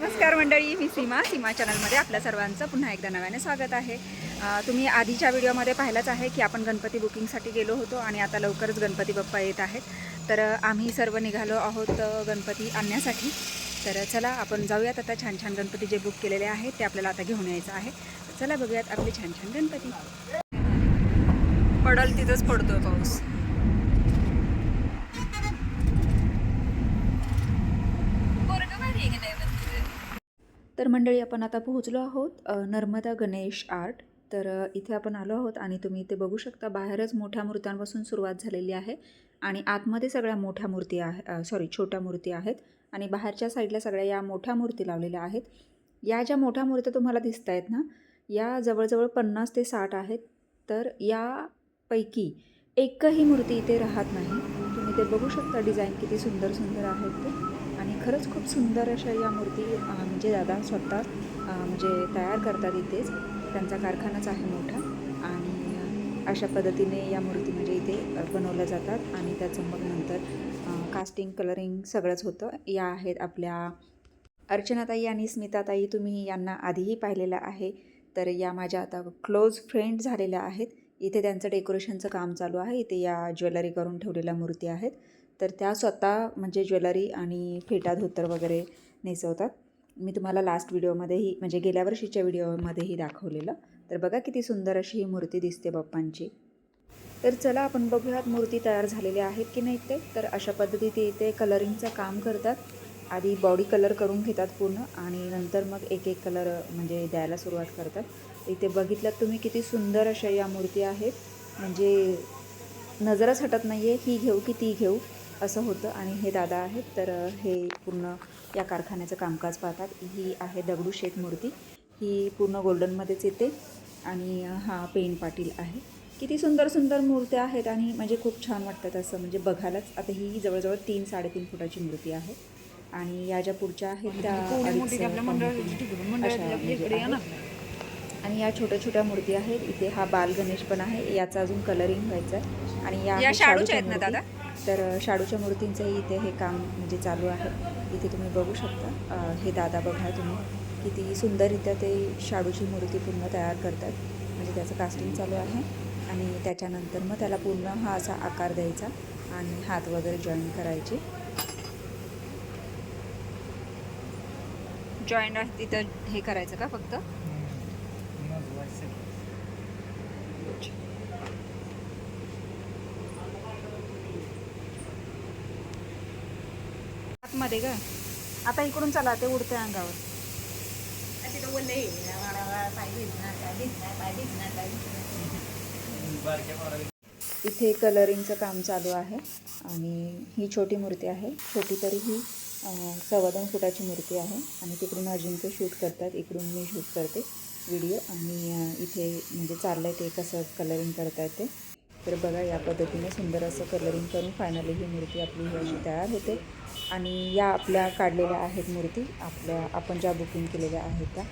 नमस्कार मंडळी मी सीमा. सीमा चॅनलमध्ये आपल्या सर्वांचं पुन्हा एकदा नव्याने स्वागत आहे. तुम्ही आधीच्या व्हिडिओमध्ये पाहिलंच आहे की आपण गणपती बुकिंगसाठी गेलो होतो आणि आता लवकरच गणपती बाप्पा येत आहेत. तर आम्ही सर्व निघालो आहोत गणपती आणण्यासाठी. तर चला आपण जाऊयात आता छान छान गणपती जे बुक केलेले आहेत ते आपल्याला आता घेऊन यायचं आहे. चला बघूयात आपले छान छान गणपती. पडल तिथंच पडतो पाऊस. तर मंडळी आपण आता पोहोचलो आहोत नर्मदा गणेश आर्ट. तर इथे आपण आलो आहोत आणि तुम्ही इथे बघू शकता बाहेरच मोठ्या मूर्त्यांपासून सुरुवात झालेली आहे आणि आतमध्ये सगळ्या मोठ्या मूर्ती आहे सॉरी छोट्या मूर्ती आहेत आणि बाहेरच्या साईडला सगळ्या या मोठ्या मूर्ती लावलेल्या आहेत. या ज्या मोठ्या मूर्त्या तुम्हाला दिसत आहेत ना या जवळजवळ पन्नास ते साठ आहेत. तर यापैकी एकही मूर्ती इथे राहत नाही. तुम्ही ते बघू शकता डिझाईन किती सुंदर सुंदर आहेत ते. आणि खरंच खूप सुंदर अशा या मूर्ती म्हणजे दादा स्वतः म्हणजे तयार करतात इथेच. त्यांचा कारखानाच आहे मोठा. आणि अशा पद्धतीने या मूर्ती म्हणजे इथे बनवल्या जातात. आणि त्याचं मग नंतर कास्टिंग कलरिंग सगळंच होतं. या आहेत आपल्या अर्चनाताई आणि स्मिताताई. तुम्ही यांना आधीही पाहिलेलं आहे. तर या माझ्या आता क्लोज फ्रेंड झालेल्या आहेत. इथे त्यांचं डेकोरेशनचं काम चालू आहे. इथे या ज्वेलरी करून ठेवलेल्या मूर्ती आहेत. तर त्या स्वतः म्हणजे ज्वेलरी आणि फेटा धोतर वगैरे नेसवतात. मी तुम्हाला लास्ट व्हिडिओमध्येही म्हणजे गेल्या वर्षीच्या व्हिडिओमध्येही दाखवलेलं. तर बघा किती सुंदर अशी ही मूर्ती दिसते बाप्पांची. तर चला आपण बघूयात मूर्ती तयार झालेल्या आहेत की नाही ते. तर अशा पद्धतीने इथे कलरिंगचं काम करतात. आधी बॉडी कलर करून घेतात पूर्ण आणि नंतर मग एक एक कलर म्हणजे द्यायला सुरुवात करतात. इथे बघितल्यात तुम्ही किती सुंदर अशा या मूर्ती आहेत. म्हणजे नजरच हटत नाही आहे ही घेऊ की ती घेऊ असं होतं. आणि हे दादा आहेत तर हे पूर्ण या कारखान्याचं कामकाज पाहतात. ही आहे दगडूशेठ मूर्ती. ही पूर्ण गोल्डनमध्येच येते. आणि हा पेन पाटील आहे. किती सुंदर सुंदर मूर्त्या आहेत आणि म्हणजे खूप छान वाटतात असं. म्हणजे बघायलाच आता ही जवळजवळ तीन साडेतीन फुटाची मूर्ती आहे. आणि या ज्या पुढच्या आहेत त्या म्हणजे आहेत. आणि या छोट्या छोट्या मूर्ती आहेत. इथे हा बाल गणेश पण आहे. याचा अजून कलरिंग व्हायचं आहे. आणि या शाडूच्या आहेत ना. दादा? तर शाडूच्या मूर्तींचंही इथे हे काम म्हणजे चालू आहे. इथे तुम्ही बघू शकता. हे दादा बघा तुम्ही. किती सुंदररित्या ते शाडूची मूर्ती पूर्ण तयार करतात. म्हणजे त्याचं कास्टिंग चालू आहे. आणि त्याच्यानंतर मग त्याला पूर्ण हा असा आकार द्यायचा. आणि हात वगैरे जॉईन करायचे. जॉईंट आहे तिथं हे करायचं का फक्त? आतमध्ये का आता इकडून चला ते उडते अंगावर. इथे कलरिंगचं काम चालू आहे आणि ही छोटी मूर्ती आहे छोटी तरी ही सव्वा दोन फुटाची मूर्ती आहे आणि तिकडून अजिंक्य शूट करतात इकडून मी शूट करते व्हिडिओ आणि इथे म्हणजे चाललं आहे ते कसं कलरिंग करता येते तर बघा या पद्धतीने सुंदर असं कलरिंग करून फायनली ही मूर्ती आपली अशी तयार होते. आणि या आपल्या काढलेल्या आहेत मूर्ती आपल्या आपण ज्या बुकिंग केलेल्या आहेत त्या.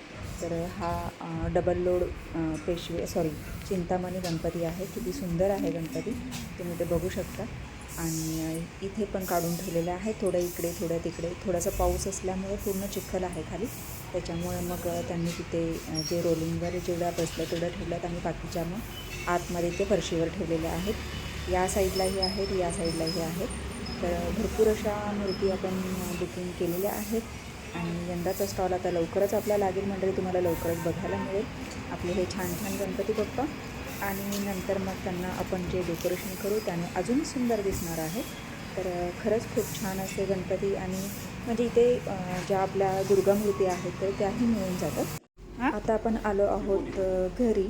तर हा double load Peshwe sorry Chintamani Ganpati आहे. किती सुंदर आहे गणपती. तुम्ही ते बघू शकता. आणि इथे पण काढून ठेवलेलं आहे. थोडं इकडे थोडं तिकडे. थोडासा पाऊस असल्यामुळे पूर्ण चिखल आहे खाली. त्याच्यामुळे मग त्यांनी तिथे जे रोलिंगवर जेवढ्या बसलं तेवढ्या ठेवल्यात आणि बाकीच्या मग आतमध्ये ते फरशीवर ठेवलेल्या आहेत. या साईडलाही आहेत या साईडलाही आहेत. तर भरपूर अशा मूर्ती आपण बुकिंग केलेल्या आहेत. आणि यंदाचा स्टॉल आता लवकरच आपल्या लागेल. मंडळी तुम्हाला लवकरच बघायला मिळेल. आपले हे छान छान गणपती बाप्पा. आणि नंतर मग त्यांना आपण जे डेकोरेशन करू त्याने अजून सुंदर दिसणार आहे तर खरंच खूप छान असे गणपती आणि म्हणजे इथे ज्या आपल्या दुर्गा मूर्ती आहेत तर त्याही मिळून जातात हा? आता आपण आलो आहोत घरी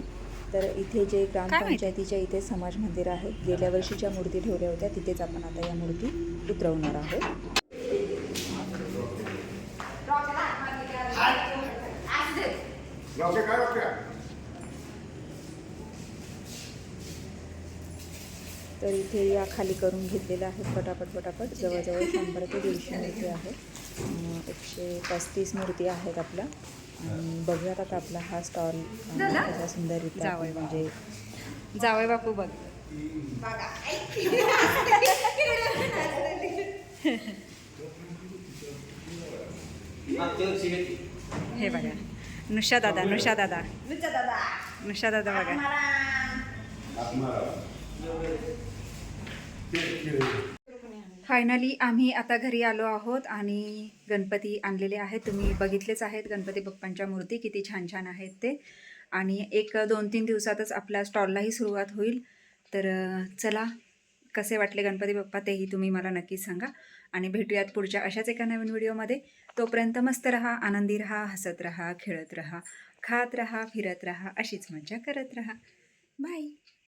तर इथे जे ग्रामपंचायतीच्या इथे समाज मंदिर आहे गेल्या वर्षी ज्या मूर्ती ठेवल्या होत्या तिथेच आपण आता या मूर्ती उतरवणार आहोत काय तर इथे या खाली करून घेतलेल्या आहेत पटापट पटापट. जवळजवळ शंभर ते दीडशे मूर्ती आहे एकशे पस्तीस मूर्ती आहेत आपल्या. आणि बघूयात आता आपला हा स्टॉल कसा सुंदररित्या म्हणजे जावय बापू बघ. हे बघा. नुषा दादा नुषा दादा. नुषा दादा. बघा. फायनली आम्ही आता घरी आलो आहोत आणि गणपती आणलेले आहेत. तुम्ही बघितलेच आहेत गणपती बाप्पांच्या मूर्ती किती छान छान आहेत ते. आणि एक दोन तीन दिवसातच आपल्या स्टॉललाही सुरुवात होईल. तर चला कसे वाटले गणपती बाप्पा तेही तुम्ही मला नक्कीच सांगा. आणि भेटूयात पुढच्या अशाच एका नवीन व्हिडिओमध्ये. तोपर्यंत मस्त रहा आनंदी रहा हसत रहा खेळत रहा खात रहा फिरत रहा अशीच मजा करत रहा. बाय